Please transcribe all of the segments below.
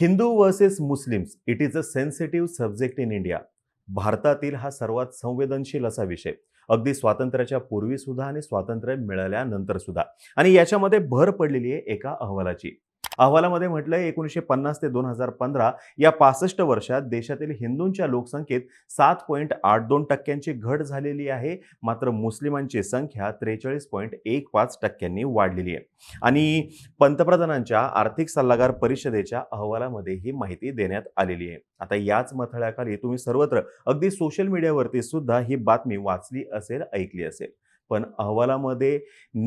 Hindu versus Muslims it is a sensitive subject in India भारतातील हा सर्वात संवेदनशील असा विषय. अगदी स्वातंत्र्याच्या पूर्वी सुद्धा आणि स्वातंत्र्य मिळाल्यानंतर सुद्धा आणि याच्यामध्ये भर पडलेली आहे एका अहवालाची. अहवालामध्ये म्हटलंय एकोणीसशे पन्नास ते दोन हजार पंधरा या पासष्ट वर्षात देशातील हिंदूंच्या लोकसंख्येत सात पॉईंट आठ दोन टक्क्यांची घट झालेली आहे. मात्र मुस्लिमांची संख्या त्रेचाळीस पॉईंट एक पाच टक्क्यांनी वाढलेली आहे. आणि पंतप्रधानांच्या आर्थिक सल्लागार परिषदेच्या अहवालामध्ये ही माहिती देण्यात आलेली आहे. आता याच मथळ्याखाली तुम्ही सर्वत्र अगदी सोशल मीडियावरती सुद्धा ही बातमी वाचली असेल ऐकली असेल. पण अहवालामध्ये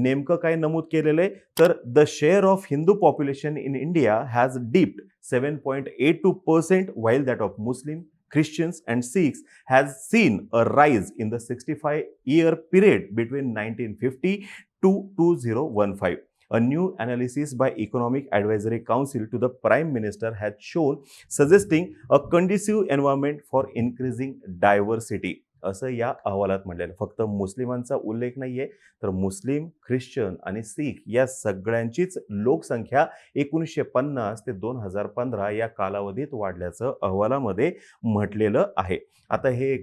नेमकं काय नमूद केलेलं आहे तर the share of Hindu population in India has dipped seven point eight two percent while that of Muslim Christians and Sikhs has seen a rise in the 65 year period between 1950 to 2015. A new analysis by Economic Advisory Council to the Prime Minister had shown suggesting a conducive environment for increasing diversity. असं या अहवालात म्हटलेलं फक्त मुस्लिमांचा उल्लेख नाही आहे तर मुस्लिम ख्रिश्चन आणि सिख या सगळ्यांचीच लोकसंख्या एकोणीसशे पन्नास ते दोन हजार पंधरा या कालावधीत वाढल्याचं अहवालामध्ये म्हटलेलं आहे. आता हे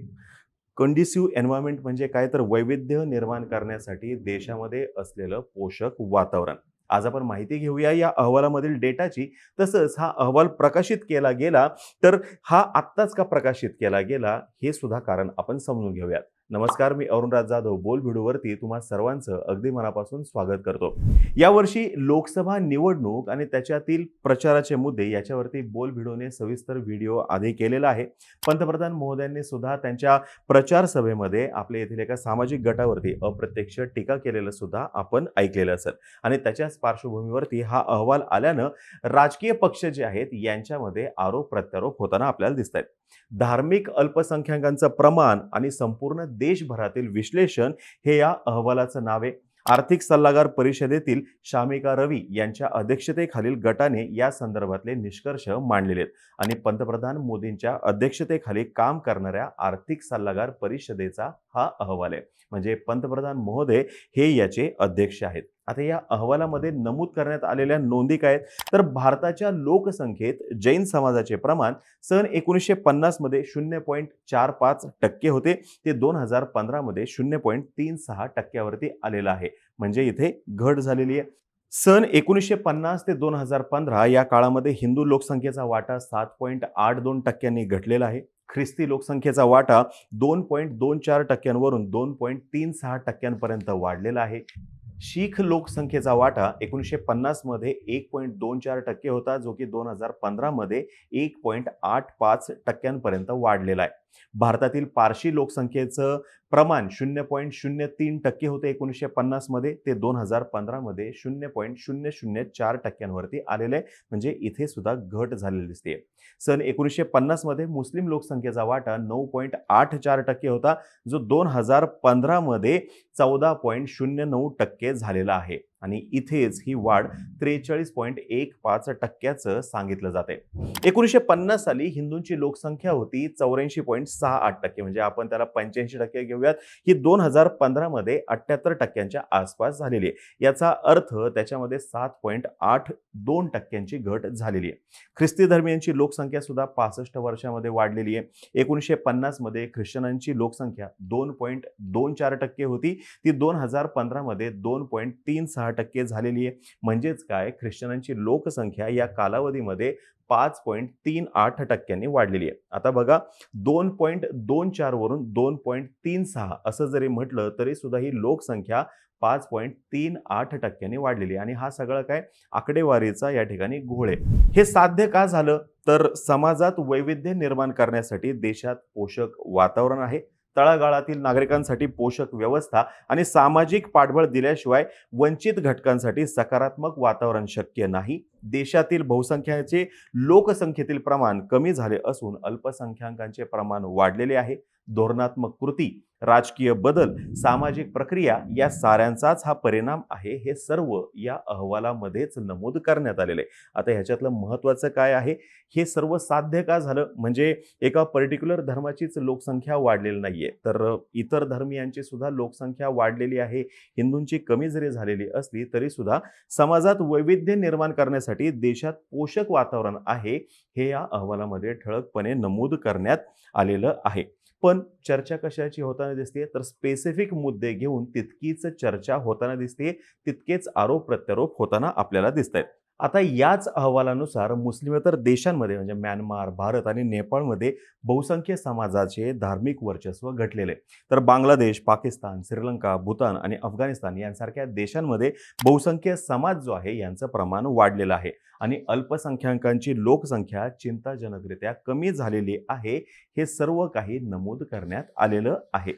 कंडिसिव्ह एन्व्हायरमेंट म्हणजे काय? तर वैविध्य निर्माण करण्यासाठी देशामध्ये असलेलं पोषक वातावरण. आज आपण माहिती घेऊया या अहवालामधील डेटाची. तसंच हा अहवाल प्रकाशित केला गेला तर हा आत्ताच का प्रकाशित केला गेला हे सुद्धा कारण आपण समजून घेऊयात. नमस्कार मी अरुणराज जाधव. बोल व्हिडिओवरती तुम्हा सर्वांचं अगदी मनापासून स्वागत करतो. यावर्षी लोकसभा निवडणूक आणि त्याच्यातील प्रचाराचे मुद्दे याच्यावरती बोल व्हिडिओने सविस्तर व्हिडिओ आधी केलेला आहे. पंतप्रधान महोदयांनी सुद्धा त्यांच्या प्रचार सभेमध्ये आपल्या येथील एका सामाजिक गटावरती अप्रत्यक्ष टीका केलेलं सुद्धा आपण ऐकलेलं असेल. आणि त्याच्याच पार्श्वभूमीवरती हा अहवाल आल्यानं राजकीय पक्ष जे आहेत यांच्यामध्ये आरोप प्रत्यारोप होताना आपल्याला दिसत आहेत धार्मिक अल्पसंख्याकांचं प्रमाण आणि संपूर्ण देशभरातील विश्लेषण हे या अहवालाचं नाव आहे. आर्थिक सल्लागार परिषदेतील शामिका रवी यांच्या अध्यक्षतेखालील गटाने या संदर्भातले निष्कर्ष मांडलेले आहेत आणि पंतप्रधान मोदींच्या अध्यक्षतेखाली काम करणाऱ्या आर्थिक सल्लागार परिषदेचा हा अहवाल आहे. म्हणजे पंतप्रधान महोदय हे याचे अध्यक्ष आहेत. आता या अहवालामध्ये नमूद करण्यात आलेल्या नोंदी काय आहेत? तर भारताच्या लोकसंख्येत जैन समाजाचे प्रमाण सन एकोणीसशे पन्नासमध्ये शून्य पॉईंट चार पाच टक्के होते. ते दोन हजार पंधरामध्ये शून्य पॉईंट तीन सहा टक्क्यावरती आलेलं आहे. म्हणजे इथे घट झालेली आहे. सन एकोणीसशे पन्नास ते दोन हजार पंधरा या काळामध्ये हिंदू लोकसंख्येचा वाटा सात पॉईंट आठ दोन टक्क्यांनी घटलेला आहे. ख्रिस्ती लोकसंख्येचा वाटा दोन पॉईंट दोन चार टक्क्यांवरून दोन पॉईंट तीन सहा टक्क्यांपर्यंत वाढलेला आहे. शीख लोकसंख्येचा वाटा एकोणीसशे पन्नासमध्ये एक पॉईंट दोन चार टक्के होता जो की दोन हजार पंधरामध्ये एक पॉईंट आठ पाच टक्क्यांपर्यंत वाढलेला आहे. भारतातील पारशी लोकसंख्येचं प्रमाण शून्य पॉईंट शून्य तीन टक्के होते एकोणीसशे पन्नासमध्ये ते दोन हजार पंधरामध्ये शून्य पॉईंट शून्य शून्य चार टक्क्यांवरती आलेलं आहे. म्हणजे इथे सुद्धा घट झालेली दिसते. सन एकोणीसशे पन्नासमध्ये मुस्लिम लोकसंख्येचा वाटा नऊ पॉईंट आठ चार टक्के होता जो दोन हजार पंधरामध्ये चौदा पॉईंट शून्य नऊ टक्के झालेला आहे. आणि इथेच ही वाढ त्रेचाळीस पॉईंट एक पाच टक्क्याचं सांगितलं जाते. एकोणीसशे पन्नास साली हिंदूंची लोकसंख्या होती चौऱ्याऐंशी पॉईंट सहा आठ टक्के. म्हणजे आपण त्याला पंच्याऐंशी टक्के घेऊयात. ही दोन हजार पंधरामध्ये अठ्ठ्याहत्तर टक्क्यांच्या आसपास झालेली आहे. याचा अर्थ त्याच्यामध्ये सात पॉईंट आठ दोन टक्क्यांची घट झालेली आहे. ख्रिस्ती धर्मियांची लोकसंख्या सुद्धा पासष्ट वर्षामध्ये वाढलेली आहे. एकोणीसशे पन्नासमध्ये ख्रिश्चनांची लोकसंख्या दोन पॉईंट दोन चार टक्के होती. ती दोन हजार पंधरामध्ये दोन पॉईंट तीन सहा टक्के झालेली आहे. म्हणजेच काय? ख्रिश्चनांची लोकसंख्या या कालावधीमध्ये पाच पॉईंट तीन आठ टक्क्यांनी वाढलेली आहे. आता बघा दोन पॉईंट दोन चारवरून दोन पॉईंट तीन सहा असं जरी म्हटलं तरी सुद्धा ही लोकसंख्या पाच पॉईंट तीन आठ टक्क्यांनी वाढलेली आहे. आणि हा सगळं काय? आकडेवारीचा या ठिकाणी घोळ आहे. हे साध्य का झालं? तर समाजात वैविध्य निर्माण करण्यासाठी देशात पोषक वातावरण आहे. तळागाळातील नागरिकांसाठी पोषक व्यवस्था आणि सामाजिक पाठबळ दिल्याशिवाय वंचित घटकांसाठी सकारात्मक वातावरण शक्य नाही. देशातील बहुसंख्याचे लोकसंख्येतील प्रमाण कमी झाले असून अल्पसंख्याकांचे प्रमाण वाढलेले आहे. धोरणात्मक कृती राजकीय बदल सामाजिक प्रक्रिया या साऱ्यांचाच हा परिणाम आहे. हे सर्व या अहवालामध्येच नमूद करण्यात आलेले आहे. आता ह्याच्यातलं महत्त्वाचं काय आहे? हे सर्व साध्य का झालं? म्हणजे एका पर्टिक्युलर धर्माचीच लोकसंख्या वाढलेली नाहीये. तर इतर धर्मियांची सुद्धा लोकसंख्या वाढलेली आहे. हिंदूंची कमी जरी झालेली असली तरी सुद्धा समाजात वैविध्य निर्माण करण्यासाठी वाढण्यासाठी देशात पोषक वातावरण आहे हे या अहवालामध्ये ठळकपणे नमूद करण्यात आलेलं आहे. पण चर्चा कशाची होताना दिसते? तर स्पेसिफिक मुद्दे घेऊन तितकीच चर्चा होताना दिसते तितकेच आरोप प्रत्यारोप होताना आपल्याला दिसत आहेत आता याच अहवालानुसार मुस्लिमेतर देशांमध्ये म्हणजे म्यानमार भारत आणि नेपाळमध्ये बहुसंख्य समाजाचे धार्मिक वर्चस्व घटलेले तर बांगलादेश पाकिस्तान श्रीलंका भूतान आणि अफगाणिस्तान यांसारख्या देशांमध्ये बहुसंख्य समाज जो आहे यांचं प्रमाण वाढलेलं आहे. आणि अल्पसंख्याकांची लोकसंख्या चिंताजनकरित्या कमी झालेली आहे हे सर्व काही नमूद करण्यात आलेलं आहे.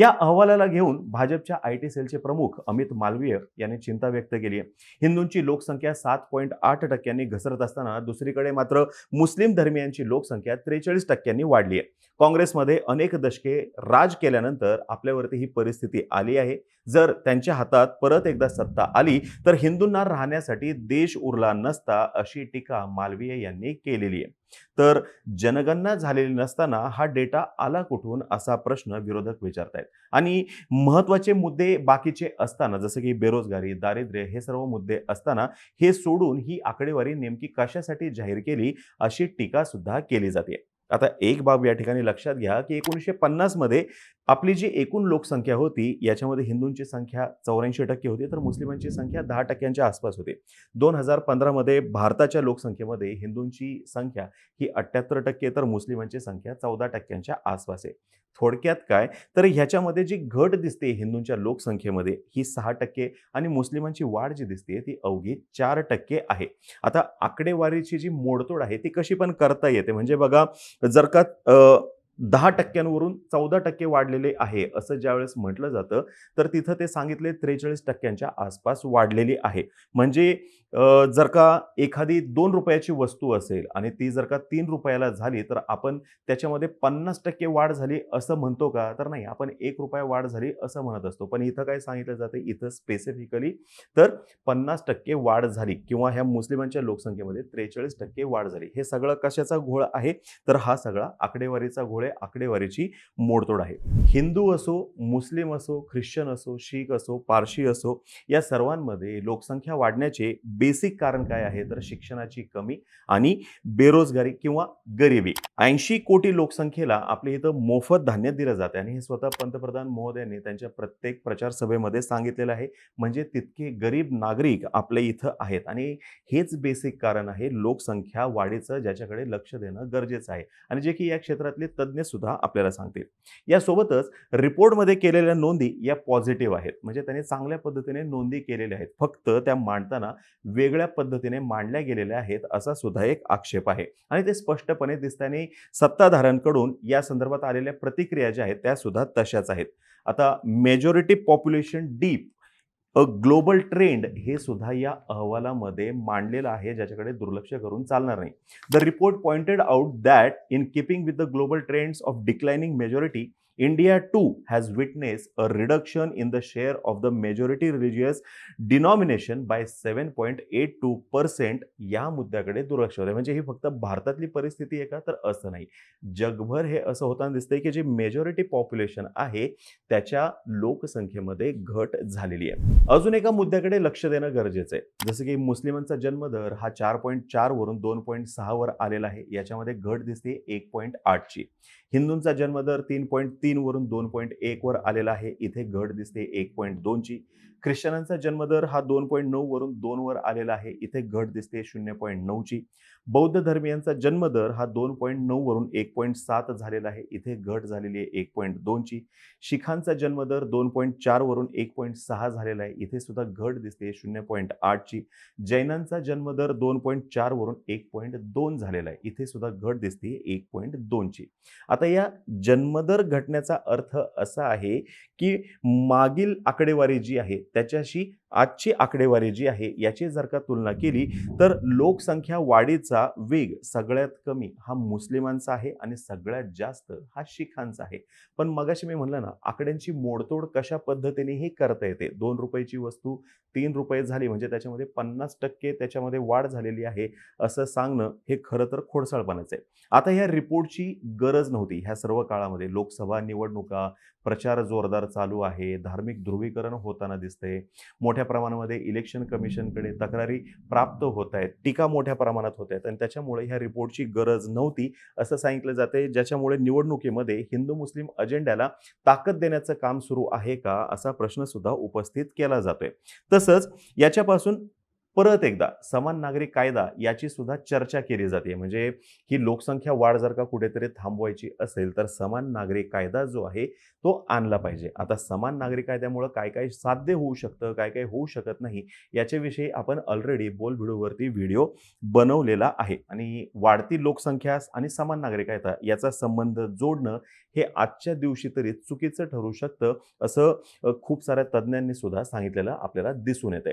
या अहवालाला घेऊन भाजपच्या आय टी सेलचे प्रमुख अमित मालवीय यांनी चिंता व्यक्त केली आहे. हिंदूंची लोकसंख्या सात पॉईंट आठ टक्क्यांनी घसरत असताना दुसरीकडे मात्र मुस्लिम धर्मियांची लोकसंख्या त्रेचाळीस टक्क्यांनी वाढली आहे. काँग्रेसमध्ये अनेक दशके राज केल्यानंतर आपल्यावरती ही परिस्थिती आली आहे. जर त्यांच्या हातात परत एकदा सत्ता आली तर हिंदूंना राहण्यासाठी देश उरला नसता अशी टीका मालवीय यांनी केलेली आहे. तर जनगणना झालेली नसताना हा डेटा आला कुठून असा प्रश्न विरोधक विचारतायत आणि महत्त्वाचे मुद्दे बाकीचे असताना जसं की बेरोजगारी दारिद्र्य हे सर्व मुद्दे असताना हे सोडून ही आकडेवारी नेमकी कशासाठी जाहीर केली अशी टीका सुद्धा केली जाते. आता एक बाब या ठिकाणी लक्षात घ्या की एकोणीसशे पन्नासमध्ये आपली जी एकूण लोकसंख्या होती याच्यामध्ये हिंदूंची संख्या चौऱ्याऐंशी टक्के होती तर मुस्लिमांची संख्या दहा टक्क्यांच्या आसपास होती. दोन हजार पंधरामध्ये भारताच्या लोकसंख्येमध्ये हिंदूंची संख्या ही अठ्ठ्याहत्तर टक्के तर मुस्लिमांची संख्या चौदा टक्क्यांच्या आसपास आहे. थोडक्यात काय? तर ह्याच्यामध्ये जी घट दिसते हिंदूंच्या लोकसंख्येमध्ये ही सहा टक्के आणि मुस्लिमांची वाढ जी दिसते ती अवघी चार टक्के आहे. आता आकडेवारीची जी मोडतोड आहे ती कशी पण करता येते. म्हणजे बघा जर का दहा टक्क्यांवरून चौदा टक्के वाढलेले आहे असं ज्यावेळेस म्हटलं जातं तर तिथं ते सांगितले त्रेचाळीस टक्क्यांच्या आसपास वाढलेली आहे. म्हणजे जर का एखादी दोन रुपयाची वस्तू असेल आणि ती जर का तीन रुपयाला झाली तर आपण त्याच्यामध्ये पन्नास टक्के वाढ झाली असं म्हणतो का? तर नाही आपण एक रुपया वाढ झाली असं म्हणत असतो. पण इथं काय सांगितलं जातं? इथं स्पेसिफिकली तर पन्नास टक्के वाढ झाली किंवा ह्या मुस्लिमांच्या लोकसंख्येमध्ये त्रेचाळीस टक्के वाढ झाली. हे सगळं कशाचा घोळ आहे? तर हा सगळा आकडेवारीचा घोळ आहे. आकडेवारीची मोडतोड आहे. हिंदू असो मुस्लिम असो ख्रिश्चन असो शीख असो पारशी असो या सर्वांमध्ये लोकसंख्या वाढण्याचे बेसिक कारण काय आहे? तर शिक्षणाची कमी आणि बेरोजगारी किंवा गरिबी. ऐंशी कोटी लोकसंख्येला आपल्या इथं मोफत धान्य दिलं जाते आणि हे स्वतः पंतप्रधान महोदयांनी त्यांच्या प्रत्येक प्रचार सभेमध्ये सांगितलेलं आहे. म्हणजे तितके गरीब नागरिक आपल्या इथं आहेत आणि हेच बेसिक कारण आहे लोकसंख्या वाढीचं ज्याच्याकडे लक्ष देणं गरजेचं आहे. आणि जे की या क्षेत्रातले तज्ज्ञ सुद्धा आपल्याला सांगतील. यासोबतच रिपोर्टमध्ये केलेल्या नोंदी या पॉझिटिव्ह आहेत. म्हणजे त्यांनी चांगल्या पद्धतीने नोंदी केलेल्या आहेत. फक्त त्या मांडताना वेगळ्या पद्धतीने मांडल्या गेलेल्या आहेत असा सुद्धा एक आक्षेप आहे. आणि ते स्पष्टपणे दिसताना सत्ताधाऱ्यांकडून या संदर्भात आलेल्या प्रतिक्रिया ज्या आहेत त्या सुद्धा तशाच आहेत. आता majority population dip a global trend हे सुद्धा या अहवालामध्ये मांडलेलं आहे ज्याच्याकडे दुर्लक्ष करून चालणार नाही. The report pointed out that in keeping with the global trends of declining majority India too has witnessed a reduction in the share of the majority religious denomination by seven point eight two percent या मुद्द्याकडे दुर्लक्ष होते म्हणजे ही फक्त भारतातली परिस्थिती आहे का? तर असं नाही. जगभर हे असं होताना दिसतंय की जे मेजॉरिटी पॉप्युलेशन आहे त्याच्या लोकसंख्येमध्ये घट झालेली आहे. अजून एका मुद्द्याकडे लक्ष देणं गरजेचं आहे. जसं की मुस्लिमांचा जन्मदर हा चार पॉईंट चार वरून दोन पॉईंट सहावर आलेला आहे. याच्यामध्ये घट दिसते एक पॉईंट आठची. हिंदूंचा जन्मदर तीन पॉईंट तीन वरून दोन पॉईंट एक वर आलेला आहे. इथे घट दिसते एक पॉईंट दोनची ख्रिश्चनांचा जन्मदर हा दोन पॉईंट नऊ वरून दोन वर आलेला आहे. इथे घट दिसते शून्य पॉईंट नऊची बौद्ध धर्मियांचा जन्मदर हा दोन पॉईंट नऊ वरून एक पॉईंट सात झालेला आहे. इथे घट झालेली आहे एक पॉईंट दोनची शिखांचा जन्मदर दोन पॉईंट चार वरून एक पॉईंट सहा झालेला आहे. इथे सुद्धा घट दिसते शून्य पॉईंट आठची जैनांचा जन्मदर दोन पॉईंट चार वरून एक पॉईंट दोन झालेला आहे. इथे सुद्धा घट दिसते एक पॉईंट दोनची आता या जन्मदर घटण्याचा अर्थ असा आहे की मागील आकडेवारी जी आहे त्याच्याशी आजची आकडेवारी जी आहे याची जर का तुलना केली तर लोकसंख्या वाढीचा वेग सगळ्यात कमी हा मुस्लिमांचा आहे आणि सगळ्यात जास्त हा शिखांचा आहे. पण मगाशी मी म्हणलं ना आकड्यांची मोडतोड कशा पद्धतीने हे करता येते? दोन रुपयाची वस्तू तीन रुपये झाली म्हणजे त्याच्यामध्ये पन्नास टक्के त्याच्यामध्ये वाढ झालेली आहे असं सांगणं हे खरं तर खोडसाळपणाचं आहे. आता ह्या रिपोर्टची गरज नव्हती ह्या सर्व काळामध्ये. लोकसभा निवडणुका प्रचार जोरदार चालू आहे धार्मिक ध्रुवीकरण होताना दिसतंय. मोठ्या मोठ्या प्रमाणामध्ये इलेक्शन कमिशनकडे तक्रारी प्राप्त होत आहेत. टीका मोठ्या प्रमाणात होत आहेत आणि त्याच्यामुळे ह्या रिपोर्टची गरज नव्हती असं सांगितलं जाते. ज्याच्यामुळे निवडणुकीमध्ये हिंदू मुस्लिम अजेंड्याला ताकद देण्याचं काम सुरू आहे का असा प्रश्न सुद्धा उपस्थित केला जातोय. तसंच याच्यापासून परत एकदा समान नागरिक कायदा याची सुद्धा चर्चा केली जाते. म्हणजे ही लोकसंख्या वाढ जर का कुठेतरी थांबवायची असेल तर समान नागरिक कायदा जो आहे तो आणला पाहिजे. आता समान नागरिक कायद्यामुळं काय काय साध्य होऊ शकतं काय काय होऊ शकत नाही याच्याविषयी आपण ऑलरेडी बोल व्हिडिओवरती व्हिडिओ बनवलेला आहे. आणि वाढती लोकसंख्या आणि समान नागरिक कायदा याचा संबंध जोडणं हे आजच्या दिवशी तरी चुकीचं ठरू शकतं असं खूप साऱ्या तज्ज्ञांनी सुद्धा सांगितलेलं आपल्याला दिसून येते